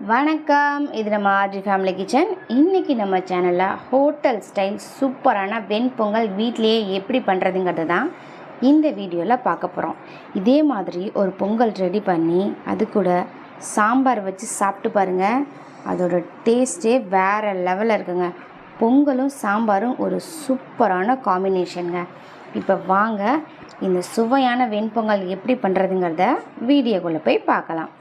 வணக்கம். இது நம்ம ஆர்ஜி ஃபேமிலி கிச்சன் இன்றைக்கி நம்ம சேனலில் ஹோட்டல் ஸ்டைல் சூப்பரான வெண்பொங்கல் வீட்டிலேயே எப்படி பண்ணுறதுங்கிறது தான் இந்த வீடியோவில் பார்க்க போகிறோம் இதே மாதிரி ஒரு பொங்கல் ரெடி பண்ணி அது கூட சாம்பார் வச்சு சாப்பிட்டு பாருங்கள் அதோட டேஸ்ட்டே வேறு லெவலில் இருக்குங்க. பொங்கலும் சாம்பாரும் ஒரு சூப்பரான காம்பினேஷனுங்க இப்போ வாங்க இந்த சுவையான வெண்பொங்கல் எப்படி பண்ணுறதுங்கிறத வீடியோக்குள்ளே போய் பார்க்கலாம்.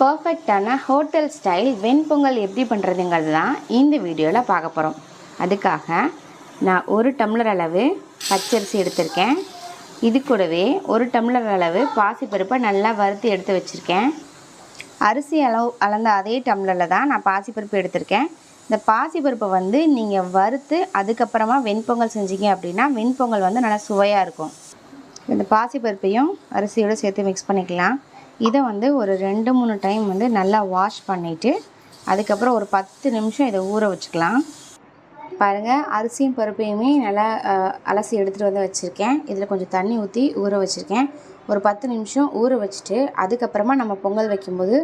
பர்ஃபெக்டான ஹோட்டல் ஸ்டைல் வெண்பொங்கல் எப்படி பண்ணுறதுங்கிறது தான் இந்த வீடியோவில் பார்க்க போகிறோம் அதுக்காக நான் ஒரு டம்ளர் அளவு பச்சரிசி எடுத்திருக்கேன். இது கூடவே ஒரு டம்ளர் அளவு பாசிப்பருப்பை நல்லா வறுத்து எடுத்து வச்சுருக்கேன். அரிசி அளவு அளந்த அதே டம்ளரில் தான் நான் பாசிப்பருப்பு எடுத்திருக்கேன். இந்த பாசிப்பருப்பை வந்து நீங்கள் வறுத்து அதுக்கப்புறமா வெண்பொங்கல் செஞ்சீங்க அப்படின்னா வெண்பொங்கல் வந்து நல்லா சுவையாக இருக்கும். இந்த பாசிப்பருப்பையும் அரிசியோடு சேர்த்து மிக்ஸ் பண்ணிக்கலாம். இதை வந்து ஒரு ரெண்டு மூணு டைம் வந்து நல்லா வாஷ் பண்ணிவிட்டு அதுக்கப்புறம் ஒரு பத்து நிமிஷம் இதை ஊற வச்சுக்கலாம். பாருங்கள் அரிசியும் பருப்பையுமே நல்லா அலசி எடுத்துகிட்டு வந்து வச்சுருக்கேன். இதில் கொஞ்சம் தண்ணி ஊற்றி ஊற வச்சுருக்கேன். ஒரு பத்து நிமிஷம் ஊற வச்சுட்டு அதுக்கப்புறமா நம்ம பொங்கல் வைக்கும்போது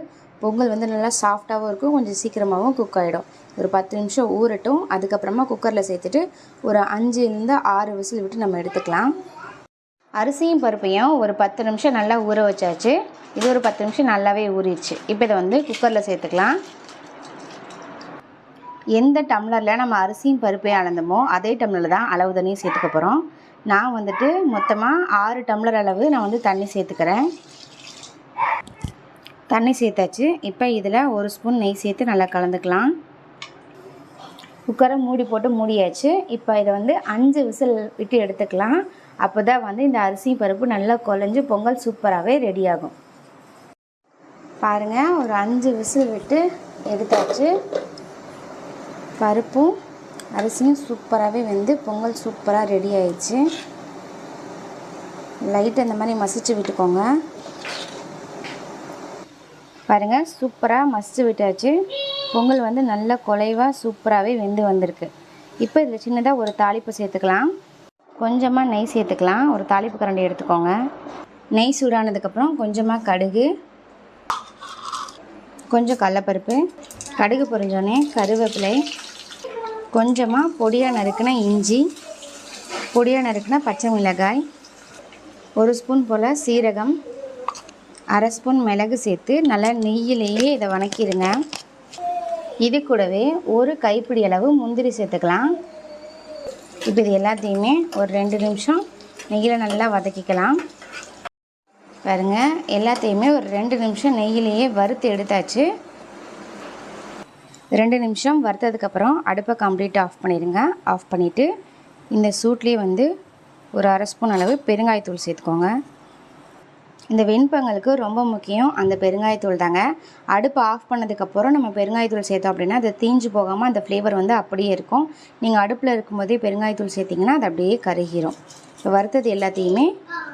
பொங்கல் வந்து நல்லா சாஃப்டாகவும் இருக்கும் கொஞ்சம் சீக்கிரமாகவும் குக் ஆகிடும் ஒரு பத்து நிமிஷம் ஊறட்டும் அதுக்கப்புறமா குக்கரில் சேர்த்துட்டு ஒரு அஞ்சுலேருந்து ஆறு விசில் விட்டு நம்ம எடுத்துக்கலாம். அரிசியும் பருப்பையும் ஒரு பத்து நிமிஷம் நல்லா ஊற வச்சாச்சு. இது ஒரு பத்து நிமிஷம் நல்லாவே ஊறிடுச்சு. இப்போ இதை வந்து குக்கரில் சேர்த்துக்கலாம். எந்த டம்ளரில் நம்ம அரிசியும் பருப்பையும் அளந்தோமோ அதே டம்ளரில் தான் அளவு தண்ணியும் சேர்த்துக்க போகிறோம் நான் வந்துட்டு மொத்தமாக ஆறு டம்ளர் அளவு நான் வந்து தண்ணி சேர்த்துக்கிறேன். தண்ணி சேர்த்தாச்சு. இப்போ இதில் ஒரு ஸ்பூன் நெய் சேர்த்து நல்லா கலந்துக்கலாம். குக்கரை மூடி போட்டு மூடியாச்சு. இப்போ இதை வந்து அஞ்சு விசில் விட்டு எடுத்துக்கலாம். அப்போ தான் வந்து இந்த அரிசி பருப்பு நல்லா குழஞ்சு பொங்கல் சூப்பராகவே ரெடி ஆகும். பாருங்கள் ஒரு அஞ்சு விசில் விட்டு எடுத்தாச்சு. பருப்பும் அரிசியும் சூப்பராகவே வெந்து பொங்கல் சூப்பராக ரெடி ஆயிடுச்சு. லைட் இந்த மாதிரி மசிச்சு விட்டுக்கோங்க. பாருங்கள் சூப்பராக மசிச்சு விட்டாச்சு. பொங்கல் வந்து நல்ல குலைவாக சூப்பராகவே வெந்து வந்திருக்கு. இப்போ இதில் சின்னதாக ஒரு தாளிப்பு சேர்த்துக்கலாம். கொஞ்சமாக நெய் சேர்த்துக்கலாம். ஒரு தாளிப்பு கரண்டி எடுத்துக்கோங்க. நெய் சூடானதுக்கப்புறம் கொஞ்சமாக கடுகு கொஞ்சம் கடலப்பருப்பு கடுகு பொரிஞ்சோடனே கருவேப்பிலை கொஞ்சமாக பொடியாக நறுக்கின இஞ்சி பொடியாக நறுக்கின பச்சை மிளகாய் ஒரு ஸ்பூன் போல் சீரகம் அரை ஸ்பூன் மிளகு சேர்த்து நல்லா நெய்யிலேயே இதை வணக்கிடுங்க இது கூடவே ஒரு கைப்பிடி அளவு முந்திரி சேர்த்துக்கலாம். இப்போ இது எல்லாத்தையுமே ஒரு ரெண்டு நிமிஷம் நெய்யில் நல்லா வதக்கிக்கலாம். பாருங்கள் எல்லாத்தையுமே ஒரு ரெண்டு நிமிஷம் நெய்யிலேயே வறுத்து எடுத்தாச்சு. ரெண்டு நிமிஷம் வறுத்ததுக்கப்புறம் அடுப்பை கம்ப்ளீட் ஆஃப் பண்ணிடுங்க. ஆஃப் பண்ணிவிட்டு இந்த சூட்லேயே வந்து ஒரு அரை ஸ்பூன் அளவு பெருங்காயத்தூள் சேர்த்துக்கோங்க. இந்த வெண்பொங்கலுக்கு ரொம்ப முக்கியம் அந்த பெருங்காயத்தூள் தாங்க. அடுப்பு ஆஃப் பண்ணதுக்கப்புறம் நம்ம பெருங்காயத்தூள் சேர்த்தோம் அப்படின்னா அது தீஞ்சு போகாமல் அந்த ஃப்ளேவர் வந்து அப்படியே இருக்கும். நீங்கள் அடுப்பில் இருக்கும்போதே பெருங்காயத்தூள் சேர்த்திங்கன்னா அது அப்படியே கருகிரும். இப்போ வறுத்தது எல்லாத்தையுமே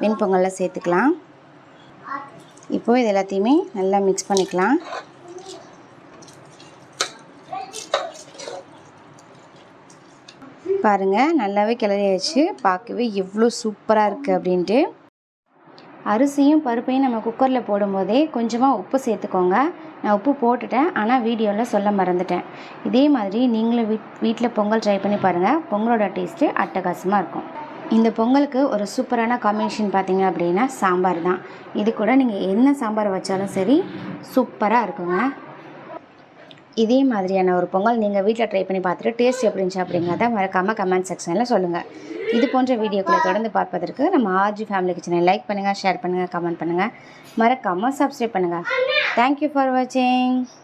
வெண்பொங்கலில் சேர்த்துக்கலாம். இப்போது இது எல்லாத்தையுமே நல்லா மிக்ஸ் பண்ணிக்கலாம். பாருங்கள் நல்லாவே கிளறியாச்சு. பார்க்கவே எவ்வளோ சூப்பராக இருக்குது அப்படின்ட்டு. அரிசியும் பருப்பையும் நம்ம குக்கரில் போடும்போதே கொஞ்சமாக உப்பு சேர்த்துக்கோங்க. நான் உப்பு போட்டுட்டேன். ஆனால் வீடியோவில் சொல்ல மறந்துட்டேன். இதே மாதிரி நீங்களும் வீட் வீட்டில் பொங்கல் ட்ரை பண்ணி பாருங்கள் பொங்கலோட டேஸ்ட்டு அட்டகாசமாக இருக்கும். இந்த பொங்கலுக்கு ஒரு சூப்பரான காம்பினேஷன் பார்த்தீங்க அப்படின்னா சாம்பார் தான். இது கூட நீங்கள் என்ன சாம்பார் வச்சாலும் சரி சூப்பராக இருக்குங்க. இதே மாதிரியான ஒரு பொங்கல் நீங்கள் வீட்டில் ட்ரை பண்ணி பார்த்துட்டு டேஸ்ட் எப்படி இருந்துச்சு அப்படிங்கிறத மறக்காமல் கமெண்ட் செக்ஷனில் சொல்லுங்கள் இது போன்ற வீடியோக்களை தொடர்ந்து பார்ப்பதற்கு நம்ம ஆர்ஜி ஃபேமிலி கிச்சனை லைக் பண்ணுங்கள் ஷேர் பண்ணுங்கள் கமெண்ட் பண்ணுங்கள் மறக்காமல் சப்ஸ்கிரைப் பண்ணுங்கள் தேங்க்யூ ஃபார் வாட்சிங்